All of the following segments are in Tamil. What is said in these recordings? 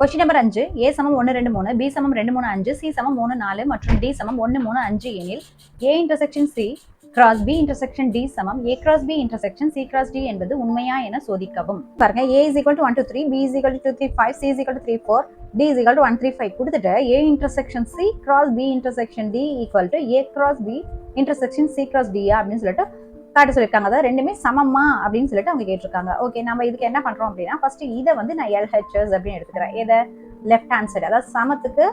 கொஸ்டின் நம்பர் அஞ்சு. ஏ சமம் ஒன்று ரெண்டு மூணு. பி சமம் ரெண்டு மூணு அஞ்சு. சி சமம் மூணு நாலு மற்றும் டி சமம் ஒன்று மூணு அஞ்சு எனில் A intersection C cross B intersection D சமம். A cross B intersection C cross D என்பது உண்மையா என சோதிக்கவும். பாருங்க A is equal to one two three B is equal to three five C is equal three four D is equal to one three five கொடுத்துட்டு A intersection C cross B intersection D equal to A cross B intersection C cross டியா அப்படின்னு சொல்லிட்டு காட்ட சொல்லியிருக்காங்க அதாவது ரெண்டுமே சமமா அப்படின்னு சொல்லிட்டு அவங்க கேட்டிருக்காங்க. ஓகே நம்ம இதுக்கு என்ன பண்றோம் அப்படின்னா ஃபர்ஸ்ட் இதை வந்து நான் எல்ஹெச்எஸ் அப்படின்னு எடுத்துக்கிறேன். இதை லெஃப்ட் ஹேண்ட் சைடு அதாவது சமத்துக்கு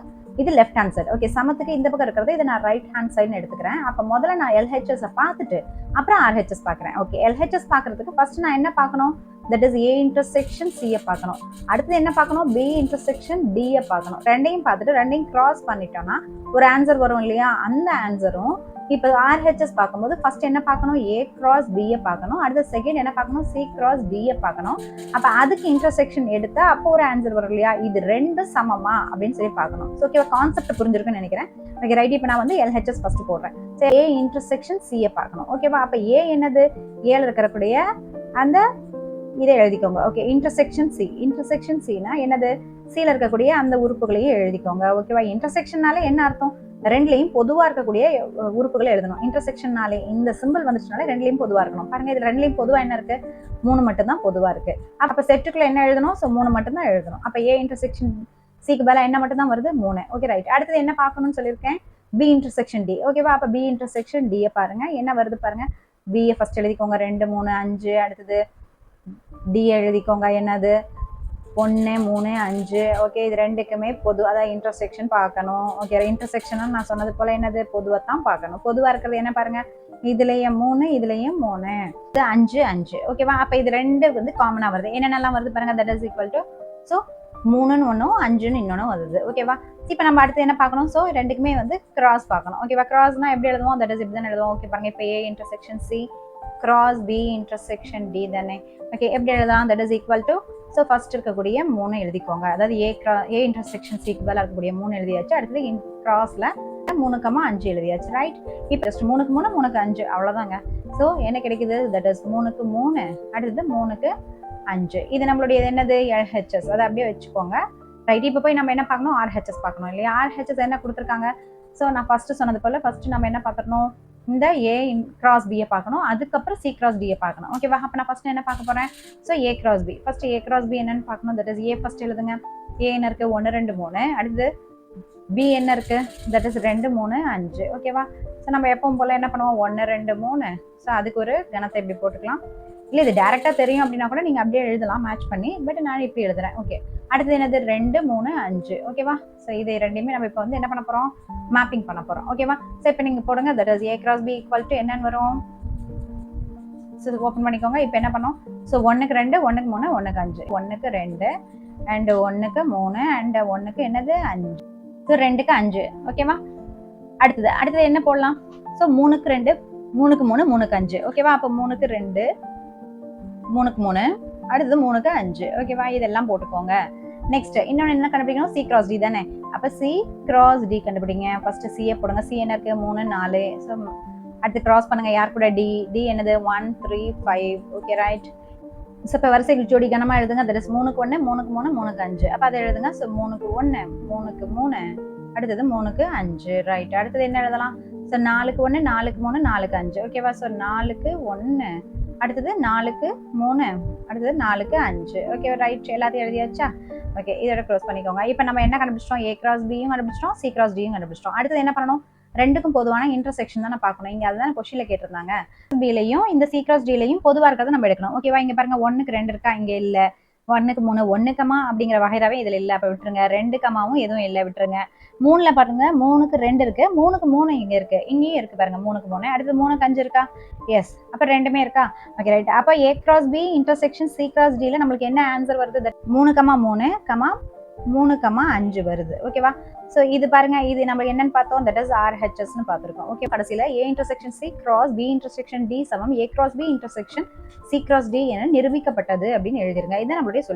இது லெஃப்ட் ஹேண்ட் சைடு ஓகே சமத்துக்கு இந்த பக்கம் இருக்கிறது இதை நான் ரைட் ஹேண்ட் சைடுன்னு எடுத்துக்கிறேன். அப்போ முதல்ல நான் எல்ஹெச்எஸை பார்த்துட்டு அப்புறம் ஆர்ஹெச்எஸ் பார்க்குறேன். ஓகே எல்ஹெச்எஸ் பார்க்கறதுக்கு ஃபர்ஸ்ட் நான் என்ன பார்க்கணும்? தட் இஸ் ஏ இன்டர்செக்ஷன் சியை பார்க்கணும். அடுத்து என்ன பார்க்கணும்? பி இன்டர்செக்ஷன் டியை பார்க்கணும். ரெண்டையும் பார்த்துட்டு ரெண்டையும் கிராஸ் பண்ணிட்டோம்னா ஒரு ஆன்சர் வரும் இல்லையா? அந்த ஆன்சரும் இப்போ ஆர்ஹெச்எஸ் பார்க்கும்போது ஃபர்ஸ்ட் என்ன பார்க்கணும்? ஏ கிராஸ் பியை பார்க்கணும். அடுத்த செகண்ட் என்ன பார்க்கணும்? சி கிராஸ் பிஏ பார்க்கணும். அப்போ அதுக்கு இன்டர்செக்ஷன் எடுத்தா அப்போ ஒரு ஆன்சர் வரும் இல்லையா? இது ரெண்டு சமமா? அப்படின்னு சொல்லி பார்க்கணும். ஸோ ஓகேவா கான்செப்ட் புரிஞ்சிருக்குன்னு நினைக்கிறேன். ஓகே ரைட் இப்போ நான் வந்து எல்ஹெச்எஸ் ஃபர்ஸ்ட் போடுறேன். சரி ஏ இன்டர்செக்ஷன் சியை பார்க்கணும். ஓகேவா அப்போ ஏ என்னது? ஏல இருக்கக்கூடிய அந்த இதை எழுதிக்கோங்க. ஓகே இன்டர்செக்ஷன் சி இன்டர்செக்ஷன் சினா என்னது? சில இருக்கக்கூடிய அந்த உறுப்புகளையும் எழுதிக்கோங்க. ஓகேவா இன்டர்செக்ஷன்னால என்ன அர்த்தம்? ரெண்டுலையும் பொதுவாக இருக்கக்கூடிய உறுப்புகளை எழுதணும். இன்டர்செக்ஷன்னாலே இந்த சிம்பிள் வந்துச்சுனாலே ரெண்டுலையும் பொதுவாக இருக்கணும். பாருங்க இதில் ரெண்டுலையும் பொதுவாக என்ன இருக்கு? மூணு மட்டும்தான் பொதுவாக இருக்குது இருக்கு அப்போ செட்டுக்குள்ள என்ன எழுதணும்? ஸோ மூணு மட்டும்தான் எழுதணும். அப்போ ஏ இன்டர்செக்ஷன் சிக்கு பதிலா என்ன மட்டும் தான் வருது? மூணு. ஓகே ரைட் அடுத்தது என்ன பார்க்கணும்னு சொல்லியிருக்கேன்? பி இன்டர்செக்ஷன் டி ஓகேவா அப்போ பி இன்டர்செக்ஷன் டியை பாருங்க. என்ன வருது பாருங்க? பிஏ ஃபர்ஸ்ட் எழுதிக்கோங்க. ரெண்டு மூணு அஞ்சு. அடுத்தது டி எழுதிக்கோங்க. என்னது? ஒன்று மூணு அஞ்சு. ஓகே இது ரெண்டுக்குமே பொது அதான் இன்டர்செக்ஷன் பார்க்கணும். ஓகே இன்டர்செக்ஷன் நான் சொன்னது போல் என்னது? பொதுவாக தான் பார்க்கணும். பொதுவாக இருக்கிறது என்ன பாருங்கள் இதுலேயும் மூணு இதுலேயும் மூணு. இது அஞ்சு அஞ்சு. ஓகேவா அப்போ இது ரெண்டு வந்து காமனாக வருது. என்னென்னலாம் வருது பாருங்கள் that is equal to so மூணுன்னு ஒன்றும் அஞ்சுன்னு இன்னொன்றும் வருது. ஓகேவா இப்போ நம்ம அடுத்து என்ன பார்க்கணும்? ஸோ ரெண்டுக்குமே வந்து கிராஸ் பார்க்கணும். ஓகேவா கிராஸ்னால் எப்படி எழுதுவோம்? தட் இஸ் இப்படி தான் எழுதுவோம். ஓகே பாருங்கள் இப்போ A intersection C cross B intersection D தானே. ஓகே எப்படி எழுதலாம்? That is equal to so first இருக்கக்கூடிய மூணு எழுதிக்கோங்க. அதாவது ஏ கிரா ஏ இன்டர்செக்ஷன் சிக்கு இருக்கக்கூடிய மூணு எழுதியாச்சு. அடுத்தது இன் கிராஸில் மூணுக்கமா அஞ்சு எழுதியாச்சு. ரைட் இப்போ ஜஸ்ட் மூணுக்கு மூணு மூணுக்கு அஞ்சு. அவ்வளோதாங்க ஸோ என்ன கிடைக்குது? தட் இஸ் மூணுக்கு மூணு அடுத்தது மூணுக்கு அஞ்சு. இது நம்மளுடைய என்னது? எல்ஹெச்எஸ் அதை அப்படியே வச்சுக்கோங்க. ரைட் இப்போ போய் நம்ம என்ன பார்க்கணும்? ஆர்ஹெச்எஸ் பார்க்கணும் இல்லையா? ஆர்ஹெச்எஸ் என்ன கொடுத்துருக்காங்க? ஸோ நான் ஃபஸ்ட்டு சொன்னது போல் ஃபஸ்ட்டு நம்ம என்ன பார்த்துக்கணும் இந்த ஏ கிராஸ் பியை பார்க்கணும். அதுக்கப்புறம் சி கிராஸ் டியை பார்க்கணும். ஓகேவா அப்போ நான் ஃபர்ஸ்ட் என்ன பார்க்க போறேன்? So A cross B first A cross B என்னன்னு பார்க்கணும். தட் இஸ் ஏ ஃபர்ஸ்ட் எழுதுங்க. ஏ என்ன இருக்கு? ஒன்று ரெண்டு மூணு. அடுத்து பி என்ன இருக்கு? தட் இஸ் ரெண்டு மூணு அஞ்சு. ஓகேவா ஸோ நம்ம எப்பவும் போல என்ன பண்ணுவோம்? ஒன்று ரெண்டு மூணு. ஸோ அதுக்கு ஒரு கணத்தை இப்படி போட்டுக்கலாம். இல்லை இது டேரெக்டாக தெரியும் அப்படின்னா கூட நீங்கள் அப்படியே எழுதலாம் மேட்ச் பண்ணி. பட் நான் இப்படி எழுதுறேன். ஓகே அடுத்தது என்னது? ரெண்டு மூணு அஞ்சு. ஓகேவா ஸோ இது ரெண்டையுமே நம்ம இப்போ வந்து என்ன பண்ண போகிறோம் மேப்பிங் பண்ண போகிறோம் ஓகேவா ஸோ இப்போ நீங்கள் போடுங்க. That is A cross B equal to என்னன்னு வரும்? ஸோ ஓப்பன் பண்ணிக்கோங்க. இப்போ என்ன பண்ணோம்? ஸோ ஒன்றுக்கு ரெண்டு ஒன்றுக்கு மூணு ஒன்றுக்கு அஞ்சு. ஒன்றுக்கு ரெண்டு அண்டு ஒன்றுக்கு மூணு அண்டு ஒன்றுக்கு என்னது? அஞ்சு. ஸோ ரெண்டுக்கு அஞ்சு. ஓகேவா அடுத்தது அடுத்தது என்ன போடலாம்? ஸோ மூணுக்கு ரெண்டு மூணுக்கு மூணு மூணுக்கு அஞ்சு. ஓகேவா அப்போ மூணுக்கு ரெண்டு மூணுக்கு மூணு அடுத்தது மூணுக்கு அஞ்சு. ஓகேவா இதெல்லாம் போட்டுக்கோங்க. நெக்ஸ்ட் இன்னொன்று என்ன கண்டுபிடிக்கணும்? சி கிராஸ் டி தானே. அப்போ சி கிராஸ் டி கண்டுபிடிங்க. ஃபர்ஸ்ட் சியை போடுங்க. சி என்ன இருக்குது மூணு நாலு. ஸோ அடுத்து கிராஸ் பண்ணுங்க. யார் கூட? டி டி என்னது? One three five okay right so இப்போ வரிசைகள் ஜோடி கனமாக எழுதுங்க. தட் இஸ் மூணுக்கு ஒன்று மூணுக்கு மூணு மூணுக்கு அஞ்சு. அப்போ அதை எழுதுங்க. ஸோ மூணுக்கு ஒன்று மூணுக்கு மூணு அடுத்தது மூணுக்கு அஞ்சு. ரைட் அடுத்தது என்ன எழுதலாம்? ஸோ நாலுக்கு ஒன்று நாலுக்கு மூணு நாலுக்கு அஞ்சு. ஓகேவா ஸோ நாலுக்கு ஒன்று அடுத்தது நாலுக்கு மூணு அடுத்தது நாலுக்கு அஞ்சு. ஓகே ரைட் எல்லாத்தையும் எழுதியாச்சா? ஓகே இதோட க்ளோஸ் பண்ணிக்கோங்க. இப்போ நம்ம என்ன கண்டுபிடிச்சிட்டோம்? ஏ கிராஸ் பியும் கண்டுபிடிச்சிட்டோம் சி கிராஸ் டியும் கண்டுபிடிச்சிட்டோம். அடுத்தது என்ன பண்ணணும்? ரெண்டுக்கும் பொதுவான இன்டர்செக்ஷன் தான் பார்க்கணும். இங்கே அதுதான் கொஸ்டின்ல கேட்டிருந்தாங்க. பிலையும் இந்த சி கிராஸ் டிலையும் பொதுவாக இருக்கிறத நம்ம எடுக்கணும். ஓகேவா இங்கே பாருங்க ஒன்றுக்கு ரெண்டு இருக்கா? இங்கே இல்லை. ஒன்றுக்கு மூணு ஒன்றுக்கமா அப்படிங்கிற வகைராவே இதில் இல்லை. அப்போ விட்டுருங்க. ரெண்டு கமாவும் எதுவும் இல்லை. விட்டுருங்க. மூணுல பாருங்க. மூணுக்கு ரெண்டு இருக்கு. மூணுக்கு மூணு இங்க இருக்கு. இங்கேயும் இருக்கு பாருங்க. மூணுக்கு மூணு. அடுத்து மூணுக்கு அஞ்சு இருக்கா? எஸ் அப்ப ரெண்டுமே இருக்கா? ஓகே ரைட் அப்ப A cross B intersection C cross டில நம்மளுக்கு என்ன ஆன்சர் வருது? மூணு கமா மூணு கமா மூணு கம்மா அஞ்சு வருது. ஓகேவா ஸோ இது பாருங்க இது நம்ம என்னன்னு பார்த்தோம்? தட் இஸ் ஆர்ஹெச்எஸ்னு பார்த்துருக்கோம். ஓகே கடைசியில் A intersection C cross B intersection D சமம். A cross B intersection C cross D என நிரூபிக்கப்பட்டது அப்படின்னு எழுதிருங்க. இதை நம்மளுடைய சொல்லி